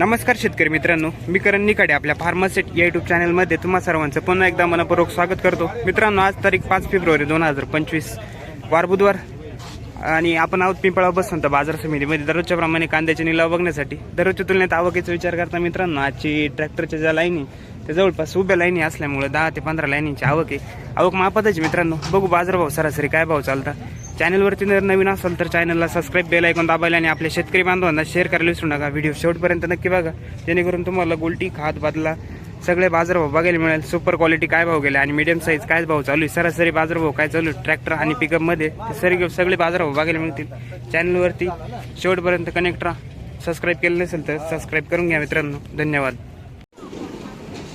नमस्कार शेतकरी मित्रांनो मी करण निकाडे आपल्या फार्मासेट या युट्यूब चॅनलमध्ये तुम्हा सर्वांचं पुन्हा एकदा मनपूर्वक स्वागत करतो. मित्रांनो आज तारीख पाच फेब्रुवारी दोन हजार पंचवीस वार बुधवार आणि आपण आहोत पिंपळा बसवंत बाजार समितीमध्ये. दररोजच्या प्रमाणे कांद्याचे निलाव बघण्यासाठी दररोजच्या तुलनेत आवकीचा विचार करता मित्रांनो आजची ट्रॅक्टरच्या ज्या लाईनी त्या जवळपास उभ्या लाईनी असल्यामुळे दहा ते पंधरा लाईनीची आवक आहे. आवक मापाताची मित्रांनो. बघू बाजारभाव सरासरी काय भाव चालता. चॅनलवरती जर नवीन असाल तर चॅनलला सबस्क्राईब बेल ऐकून दाबायला आणि आपल्या शेतकरी बांधवांना शेअर करायला विसरू नका. व्हिडिओ शेवटपर्यंत नक्की बघा. जेणेकरून तुम्हाला गोल्टी खात बदला सगळे बाजारभाव बघायला मिळेल. सुपर क्वालिटी काय भाव गेले आणि मीडियम साईज काय भाव चालू आहे? सरासरी बाजारभाव काय चालू आहे? ट्रॅक्टर आणि पिकअपमध्ये ते सगळे सगळे बाजारभाव बघायला मिळतील. चॅनलवरती शेवटपर्यंत कनेक्ट राहा. सबस्क्राईब केलं नसेल तर सबस्क्राईब करून घ्या मित्रांनो. धन्यवाद.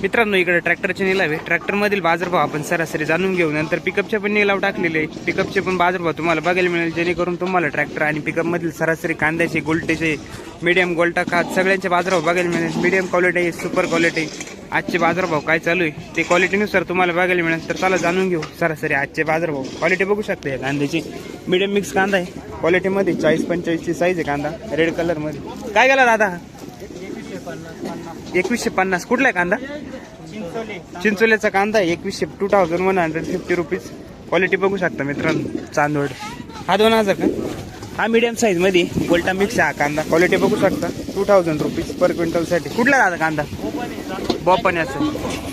मित्रांनो इकडे ट्रॅक्टरचे निलाव आहे ट्रॅक्टरमधील बाजारभाव आपण सरासरी जाणून घेऊ. नंतर पिकअपचे पण निलाव टाकलेले आहे पिकअपचे पण बाजारभाव तुम्हाला बघायला मिळेल. जेणेकरून तुम्हाला ट्रॅक्टर आणि पिकअपमधील सरासरी कांद्याचे गोल्टेचे मीडियम गोल्टा खात सगळ्यांचे बाजारभाव बघायला मिळेल. मीडियम क्वालिटी सुपर क्वालिटी आजचे बाजारभाव काय चालू आहे? ते क्वालिटीनुसार तुम्हाला बघायला मिळेल. तर चला जाणून घेऊ सरासरी आजचे बाजारभाव. क्वालिटी बघू शकते या कांद्याची. मीडियम मिक्स कांदा आहे. क्वालिटीमध्ये चाळीस पंचेचाळीसची साईज आहे कांदा. रेड कलरमध्ये काय गेला दादा? एकवीसशे पन्नास. कुठला आहे कांदा? चिंचोल्याचा कांदा आहे. एकवीसशे two thousand one hundred fifty rupees quality बघू शकता मित्रांनो चांदोड हा दोन हजार का? हा मीडियम साईजमध्ये गोल्टा मिक्स आहे हा कांदा. क्वालिटी बघू शकता. टू थाउजंड रुपीज पर क्विंटलसाठी. कुठला दादा कांदा? बॉपण्याचं.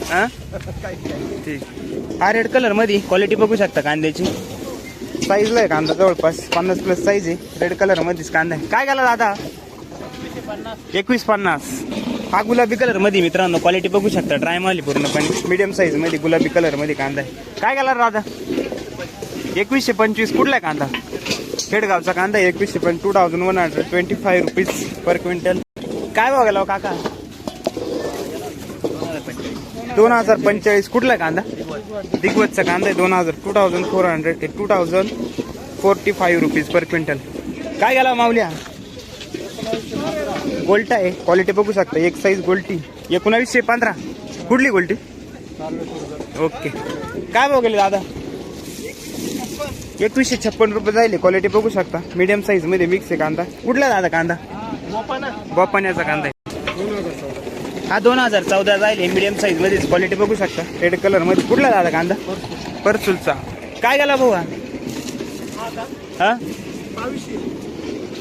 हा? ठीक. हा रेड कलरमध्ये क्वालिटी बघू शकता कांद्याची. साईजला आहे कांदा जवळपास. पन्नास प्लस साईज आहे. रेड कलर मध्येच कांदा आहे. काय गेला दादा? एकवीस पन्नास. हा गुलाबी कलरमध्ये मित्रांनो क्वालिटी बघू शकता ड्राय माली पूर्णपणे मीडियम साईजमध्ये गुलाबी कलरमध्ये कांदा आहे. काय कलर दादा एकवीसशे पंचवीस कुठला आहे कांदा? खेडगावचा कांदा आहे एकवीसशे पण two thousand one hundred twenty five rupees per quintal काय बघायला हो काका? दोन हजार पंचेचाळीस कुठला आहे कांदा? दिग्वतचा कांदा आहे दोन हजार टू थाउजंड फोर हंड्रेड ते two thousand forty five rupees per quintal काय गेला माऊल्या? गोल्टा आहे. क्वालिटी बघू शकता. एक साईज गोल्टी. एकोणावीसशे पंधरा. कुठली गोल्टी? ओके काय भाव गेले दादा? एकवीसशे छप्पन रुपये जाईल क्वालिटी बघू शकता. मीडियम साईजमध्ये मिक्स आहे कांदा. कुठला दादा कांदा? बोपाण्याचा कांदा आहे. हा दोन हजार चौदा जाईल मीडियम साईजमध्ये क्वालिटी बघू शकता. रेड कलरमध्ये. कुठला दादा कांदा? परचुलचा काय गेला भाऊ हा? बावीसशे.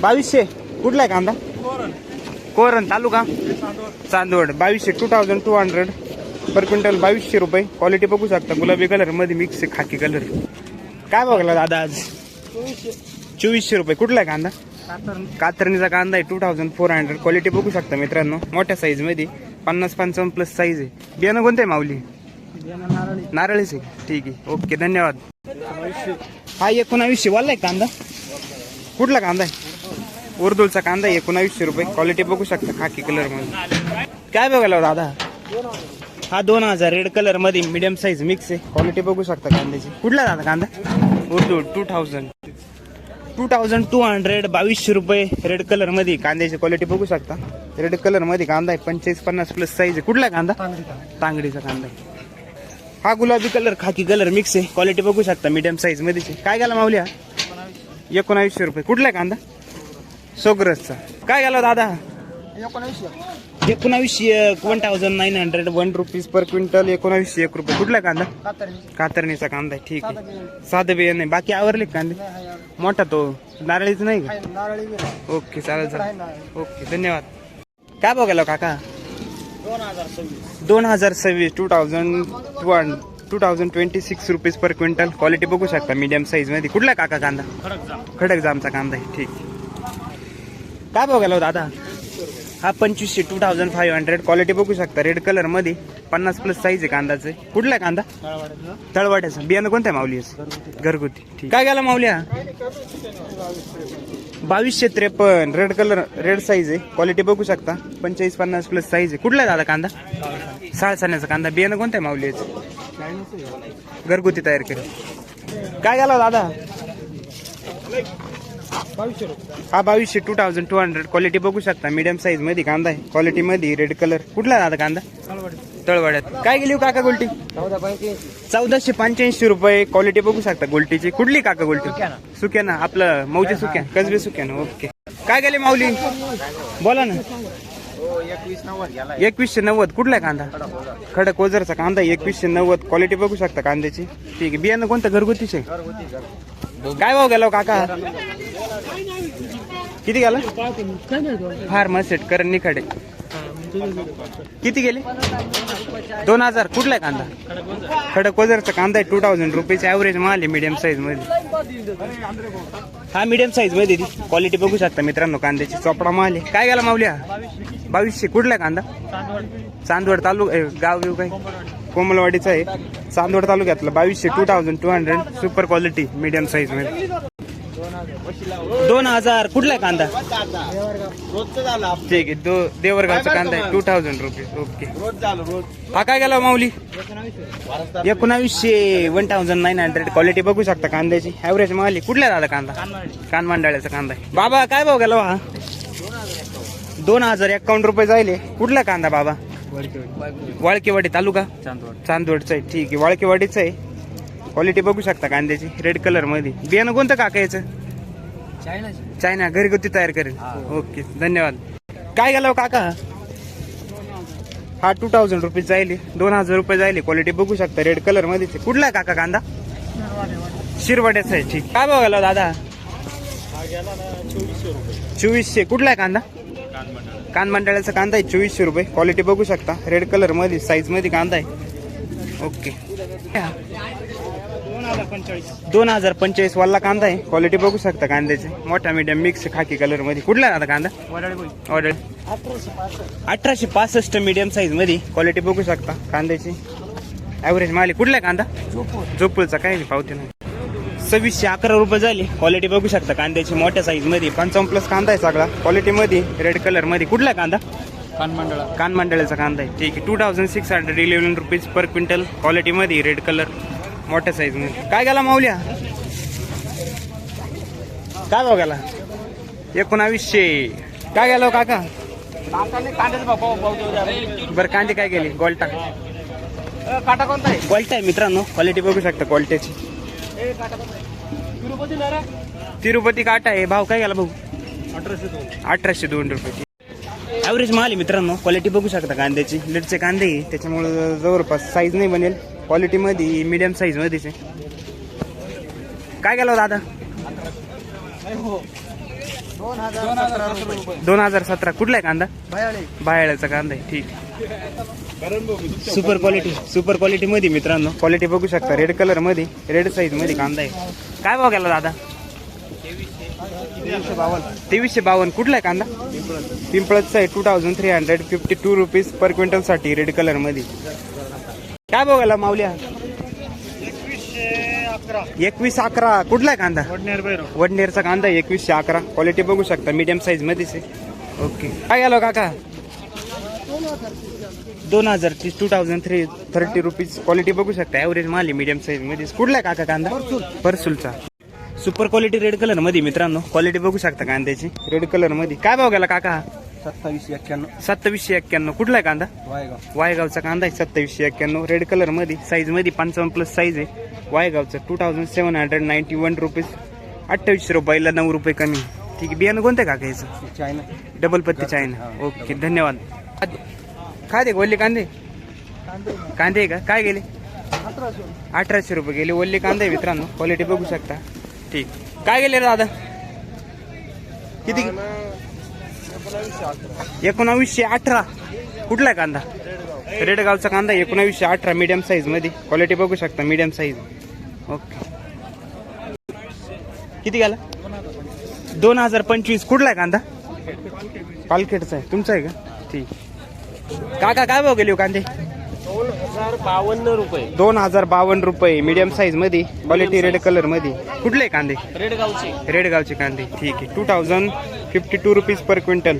बावीसशे? कुठला आहे कांदा? कोरण तालुका? चांदवड. बावीसशे two thousand two hundred per quintal बावीसशे रुपये. क्वालिटी बघू शकता. गुलाबी कलरमध्ये मिक्स आहे खाकी कलर काय बघला दादा आज? चोवीसशे रुपये. कुठला आहे कांदा? कातरणीचा कांदा आहे two thousand four hundred quality बघू शकता मित्रांनो. मोठ्या साईजमध्ये. पन्नास पंचावन्न प्लस साईज आहे. बियाणं कोणतं आहे माऊली? नारळीच आहे. ठीक आहे. ओके धन्यवाद. हा एकोणावीसशे वाला आहे कांदा. कुठला कांदा आहे? उर्दूलचा कांदा एकोणावीसशे रुपये. क्वालिटी बघू शकता खाकी कलरमध्ये. काय बघायला हो दादा? हा दोन हजार रेड कलरमध्ये मिडियम साईज मिक्स आहे. क्वालिटी बघू शकता कांद्याची. कुठला दादा कांदा? Urdu two thousand two thousand two hundred बावीसशे रुपये रेड कलरमध्ये कांद्याची क्वालिटी बघू शकता. रेड कलरमध्ये कांदा आहे पंचेचाळीस पन्नास प्लस साईज आहे. कुठला कांदा? तांगडीचा कांदा. आहे हा गुलाबी कलर खाकी कलर मिक्स आहे. क्वालिटी बघू शकता मीडियम साईजमध्ये काय गेला माऊल्या एकोणावीसशे रुपये. कुठला आहे कांदा? सोग्रसचा काय गेला दादा? एकोणावीसशे. One thousand nine hundred one rupees per quintal एकोणावीसशे एक रुपये. कुठला कांदा? कातरणीचा कांदा आहे ठीक आहे. साधं बिया नाही. बाकी आवरले कांदे? मोठा तो. नारळीच नाही का? ओके चालेल चालेल. ओके धन्यवाद. काय बघायला काका? दोन हजार सव्वीस. Two thousand one two thousand twenty six rupees per quintal quality बघू शकता मीडियम साईजमध्ये. कुठला काका कांदा? खडक जामचा कांदा आहे ठीक. काय बघायला हो दादा? हा पंचवीसशे two thousand five hundred quality बघू शकता. रेड कलरमध्ये पन्नास प्लस साईज आहे कांदाचे. कुठला आहे कांदा? तळवाट्याचा. बियाणं कोणत्या आहे माऊली घरगुती. काय गेला माऊल्या बावीसशे त्रेपन्न. रेड कलर रेड साईज आहे. क्वालिटी बघू शकता. पंचेचाळीस पन्नास प्लस साईज आहे. कुठला आहे दादा कांदा? साळसाण्याचा कांदा. बियाणं कोणत्या आहे माऊली घरगुती तयार केलं. काय गेला दादा? हा बावीसशे two thousand two hundred quality बघू शकता. मीडियम साईजमध्ये कांदा आहे. क्वालिटी मध्ये रेड कलर कुठला दादा कांदा? तळवाड्यात. काय गेली हो काका गोल्टी? चौदाशे पंच्याऐंशी रुपये. क्वालिटी बघू शकता गोल्टीची. कुठली काका गोल्टी? सुक्या ना आपलं मौजे सुक्या कसबे सुक्या ना ओके काय गेले माऊली? बोला ना. हो एकवीसशे नव्वद. कुठला आहे कांदा? खडक ओझरचा कांदा आहे, एकवीसशे नव्वद. क्वालिटी बघू शकता कांद्याची. ठीक आहे. बियाणं कोणतं? घरगुतीचे? घरगुती घर काय भाव गेला हो काका? किती गेला? फार्मासेट करण निखाडे किती गेले? दोन हजार. कुठला आहे कांदा? खडक वजरचा कांदा आहे टू थाउजंड रुपीज ॲव्हरेज माल आहे मीडियम साईजमध्ये. हा मीडियम साईजमध्ये क्वालिटी बघू शकता मित्रांनो कांद्याची. चोपडा माल आहे. काय गेला माऊल्या बावीसशे. कुठला आहे कांदा? चांदवड. तालुका ए, गाव बिव काय? कोमलवाडीचा आहे. चांदवड तालुक्यातला बावीसशे two thousand two hundred super quality medium साईजमध्ये. दोन हजार. कुठला कांदा? रोजचं झालं आपलं. ठीक आहे दो देवरगावचा कांदा आहे. टू थाउजंड रुपीज ओके रोज झालं रोज. हा काय गेला माऊली? एकोणावीसशे. One thousand nine hundred quality बघू शकता कांद्याची. ॲव्हरेज आहे कुठल्या दादा कांदा? कानमांडाळ्याचा कांदा आहे. बाबा काय भाव गेला हा दोन हजार एक्कावन्न रुपये जायले. कुठला कांदा बाबा? वाळकेवाडी. तालुका? चांदवडचा आहे. ठीक आहे. वाळकेवाडीचा आहे. क्वालिटी बघू शकता कांद्याची. रेड कलरमध्ये. बियाणं कोणतं काका याचं? चायना. घरगुती तयार करेल. ओके. धन्यवाद. काय गेला हो काका? हा टू थाउजंड रुपीज जाईल दोन हजार रुपये जाईल क्वालिटी बघू शकता. रेड कलरमध्ये कुठला आहे काका कांदा? शिरवाड्याचा आहे. ठीक. काय बघायला दादा? चोवीसशे कुठला आहे कांदा? कान मंडळाचा कांदा आहे चोवीसशे रुपये. क्वालिटी बघू शकता. रेड कलरमध्ये साईजमध्ये कांदा आहे. ओके दोन हजार पंचेचाळीस वाला कांदा आहे. क्वालिटी बघू शकता कांद्याची. मोठा मीडियम मिक्स खाकी कलरमध्ये. कुठला आहे दादा कांदा? ऑर्डर अठराशे पासष्ट मीडियम साईजमध्ये. क्वालिटी बघू शकता कांद्याची. ॲव्हरेज माल कुठला कांदा? झोपूळचा काय नाही पावते नाही. सव्वीसशे अकरा रुपये झाली. क्वालिटी बघू शकता कांद्याची मोठ्या साईजमध्ये. पंचावन्न प्लस कांदा आहे सगळा. क्वालिटी मध्ये रेड कलरमध्ये. कुठला कांदा? कानमंडळा. कान मंडळाचा कांदा आहे. ठीक आहे. Two thousand six hundred eleven rupees per quintal quality मध्ये रेड कलर मोठ्या साईजमध्ये. काय गेला माऊल्या? काय गेला? एकोणावीसशे. काय गेला हो काका. बरं कांदे काय गेले? गोल्टा. काटा कोणता आहे? क्वालिटी आहे मित्रांनो. क्वालिटी बघू शकता क्वालिटीची तिरुपती काटा आहे. भाव काय गेला भाऊ? अठराशे दोन. अठराशे दोन रुपये. ॲव्हरेज माल आहे मित्रांनो. क्वालिटी बघू शकता कांद्याची. लीडचे कांदे आहे. त्याच्यामुळे जवळपास साईज नाही बनेल. क्वालिटीमध्ये मीडियम साईजमध्येच आहे. काय गेला दादा? हो. दोन हजार सतरा. कुठला आहे कांदा? बायाळ्याचा कांदा आहे. ठीक. सुपर क्वालिटी सुपर क्वालिटी मध्ये मित्रांनो. क्वालिटी बघू शकता. रेड कलरमध्ये रेड साईजमध्ये कांदा आहे. काय भाव गेला दादा? तेवीसशे बावन्न. कुठला आहे कांदा? पिंपळचा आहे. Two thousand three hundred fifty two rupees per क्विंटलसाठी red कलरमध्ये. काय बघायला माऊल्या एकवीस अकरा. कुठला आहे कांदा? वडनेरचा कांदा एकवीसशे अकरा. क्वालिटी बघू शकता. मीडियम साईज मध्येच आहे. ओके काय गेलो काका? दोन हजार तीस two thousand three thirty rupees quality बघू शकता. ॲव्हरेज माल आहे मीडियम साईजमध्ये. कुठला आहे काका कांदा? परसूलचा. सुपर क्वालिटी रेड कलरमध्ये मित्रांनो. क्वालिटी बघू शकता कांद्याची. रेड कलरमध्ये. काय भाव गेला काका? सत्तावीसशे एक्क्याण्णव. सत्तावीसशे एक्क्याण्णव. कुठला आहे कांदा? वायगाव. वायगावचा कांदा आहे सत्तावीसशे एक्क्याण्णव. रेड कलरमध्ये. साईजमध्ये पंचावन्न प्लस साईज आहे. वायगावचा two thousand seven hundred ninety one rupees अठ्ठावीसशे रुपयाला नऊ रुपये कमी. ठीक आहे. बियाणं कोणतं काका याचं? चायना. डबल पत्ती चायना. ओके धन्यवाद. काय दे ओल्ले कांदे? कांदे आहे का? काय गेले? अठराशे. रुपये गेले. ओल्ले कांदे मित्रांनो. क्वालिटी बघू शकता. ठीक. काय गेले रे दादा? किती? एकोणावीसशे अठरा. कुठला आहे कांदा? रेडगावचा कांदा एकोणावीसशे अठरा मीडियम साईजमध्ये. क्वालिटी बघू शकता. मीडियम साईज ओके किती गेला? दोन हजार पंचवीस. कुठला आहे कांदा? पालखेडचा आहे. तुमचा आहे का? ठीक. काका काय भाव गेले हो कांदे? दोन हजार बावन्न रुपये. दोन हजार बावन्न रुपये. मीडियम साईजमध्ये क्वालिटी रेड कलरमध्ये कुठले कांदे? रेडगावचे रेडगावचे कांदे. ठीक आहे. Two thousand fifty two rupees per quintal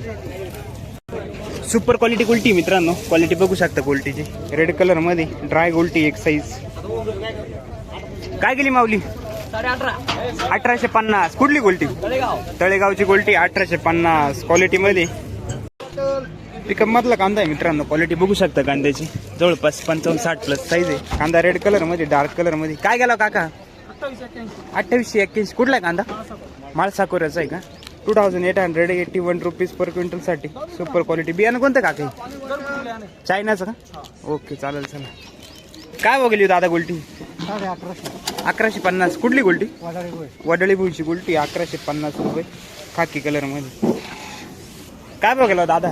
super quality गुलटी मित्रांनो. क्वालिटी बघू शकता गुलटीची रेड कलरमध्ये ड्राय गुलटी एक साईज काय गेली माऊली? अठराशे पन्नास. कुठली गुलटी तळेगाव. तळेगावची गुलटी अठराशे पन्नास. क्वालिटी मध्ये पिकअप मधला कांदा आहे मित्रांनो. क्वालिटी बघू शकता कांद्याची. जवळपास पंचावन्न साठ प्लस साईज आहे. कांदा रेड कलरमध्ये डार्क कलरमध्ये. काय गेला हो काका? अठ्ठावीसशे एक्क्याऐंशी. कुठला आहे कांदा? माळसाकोऱ्याचा आहे का? Two thousand eight hundred eighty one rupees per क्विंटलसाठी super quality बियाणं कोणतं काका? चायनाचं का? ओके चालेल चला काय बघली हो दादा गोल्टी? अकराशे अकराशे पन्नास. कुठली गोल्टी? वडळी भुईची गुलटी अकराशे पन्नास रुपये. खाकी कलरमध्ये. काय बघायला हो दादा?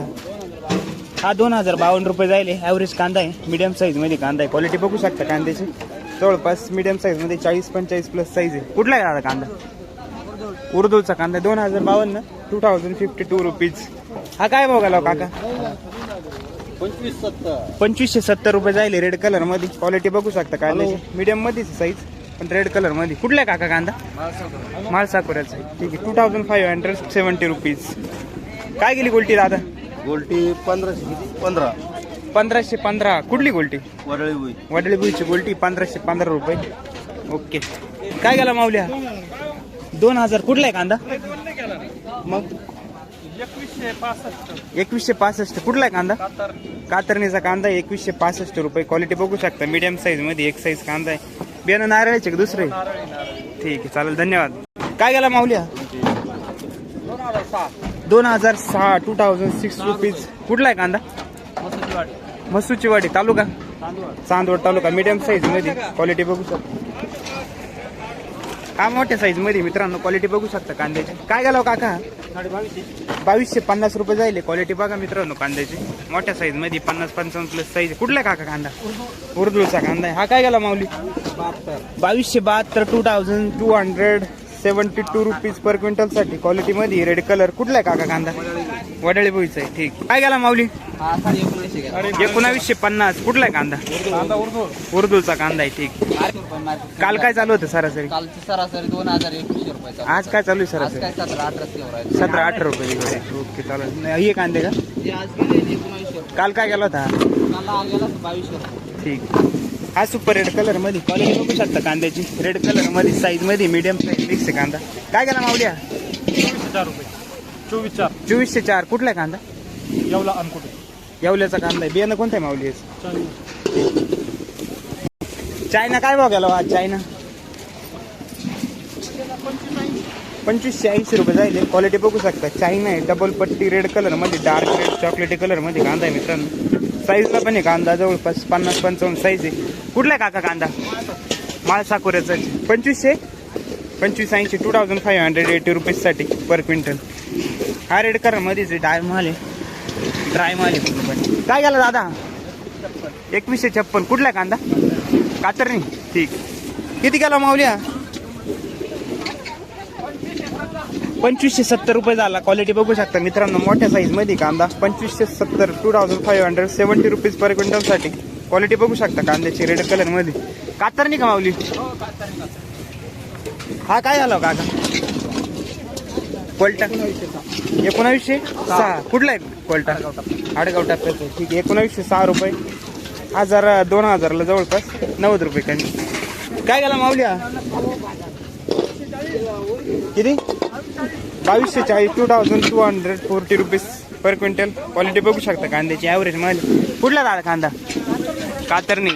हा दोन हजार बावन्न रुपये जाईल ॲव्हरेज कांदा आहे. मीडियम साईजमध्ये कांदा आहे. क्वालिटी बघू शकता कांद्याची. जवळपास मीडियम साईजमध्ये चाळीस पंचेचाळीस प्लस साईज आहे. कुठला आहे दादा कांदा? उर्दूचा कांदा. दोन हजार बावन्न. Two thousand fifty two rupees हा काय बघायला काका? पंचवीस सत्तर. पंचवीसशे सत्तर रुपये जाईल रेड कलरमध्ये. क्वालिटी बघू शकता कांद्याची. मीडियम मध्येच साईज पण रेड कलरमध्ये. कुठला आहे काका कांदा? माळसाकोऱ्याचा आहे. ठीक आहे. Two thousand five hundred seventy rupees काय गेली गोल्टी दादा? गोल्टी पंधराशे किती? पंधरा. पंधराशे पंधरा. कुठली गोल्टी? वरळी होई वडळी बुईची गोल्टी पंधराशे पंधरा रुपये. ओके. काय गेला माऊल्या? दोन हजार. कुठला आहे कांदा? मग? एकवीसशे पासष्ट. कुठला आहे कांदा? कातरणीचा कांदा एकवीसशे पासष्ट रुपये. क्वालिटी बघू शकता. मीडियम साईजमध्ये एक साईज कांदा आहे. बियाणं नारळाचे का दुसरे? ठीक आहे चालेल. धन्यवाद. काय गेला माऊल्या? दोन हजार सहा टू थाउजंड सिक्स रुपीज कुठला आहे कांदा? मसूची वाडी तालुका? चांदवड तालुका. मीडियम साईजमध्ये. क्वालिटी बघू शकता. हा मोठ्या साईजमध्ये मित्रांनो? क्वालिटी बघू शकता कांद्याची. काय गेला काका? बावीसशे पन्नास रुपये जाईल क्वालिटी बघा मित्रांनो कांद्याची. मोठ्या साईजमध्ये पन्नास पंचावन्न प्लस साईज कुठला आहे काका कांदा? उर्दूचा कांदा आहे. हा काय गेला माऊली? बावीसशे बहात्तर. Two thousand two hundred seventy two rupees per क्विंटलसाठी quality मध्ये रेड कलर कुठला आहे काका कांदा? वडाळी बोईचा आहे ठीक. काय गेला माऊली? एकोणावीसशे पन्नास. कुठला आहे कांदा? उर्दूचा कांदा आहे ठीक. काल काय चालू होतं सरासरी? सरासरी दोन हजार एकवीसशे रुपये आज काय चालू आहे सरासरी? सतरा अठरा आहे रुपये ओके चालेल. नाही, हे कांदे का? काल काय गेला होता? ठीक. हा सुपर रेड कलरमध्ये. क्वालिटी बघू शकता कांद्याची. रेड कलरमध्ये साईजमध्ये मीडियम साईज मिक्स आहे कांदा. काय गेला चोवीसशे चार रुपये चोवीस चार चोवीसशे चार. कुठला आहे कांदा? येवला अनकुटे येवल्याचा कांदा आहे. बियाणं कोणतं आहे माऊली चायना काय भाव गेला हो आज चायना? पंचवीसशे ऐंशी रुपये जाईल. क्वालिटी बघू शकता. चायना आहे. डबल पट्टी रेड कलरमध्ये डार्क रेड चॉकलेटी कलरमध्ये कांदा आहे मित्रांनो. साईजला पण आहे कांदा जवळपास पन्नास पंचावन्न साईज आहे. कुठला आहे काका कांदा? माळ साकोऱ्याचा आहे. पंचवीसशे? पंचवीस ऐंशी two thousand five hundred eighty रुपीजसाठी per quintal हा रेड करा मध्येच आहे डाय माल आहे. ड्राय माल आहे काय गेला दादा? एकवीसशे छप्पन. कुठला आहे कांदा? कातरणी. ठीक. किती गेला माऊल्या पंचवीसशे सत्तर रुपये झाला. क्वालिटी बघू शकता मित्रांनो मोठ्या साईजमध्ये कांदा. पंचवीसशे सत्तर two thousand five hundred seventy rupees per क्विंटलसाठी. Quality बघू शकता कांद्याची रेड कलरमध्ये. कातरणी का माऊली? हा काय झाला हो काका? कोल्टा. एकोणावीसशे सहा. कुठला आहे? कोल्टा. आडगाव टाकायचं ठीक आहे. एकोणावीसशे सहा रुपये. हजार दोन हजारला जवळपास नव्वद रुपये कमी काय गेला माऊल्या किती? बावीसशे चाळीस two thousand two hundred forty rupees per quintal quality बघू शकता कांद्याची ॲव्हरेजमध्ये. कुठला कांदा? कातरणी.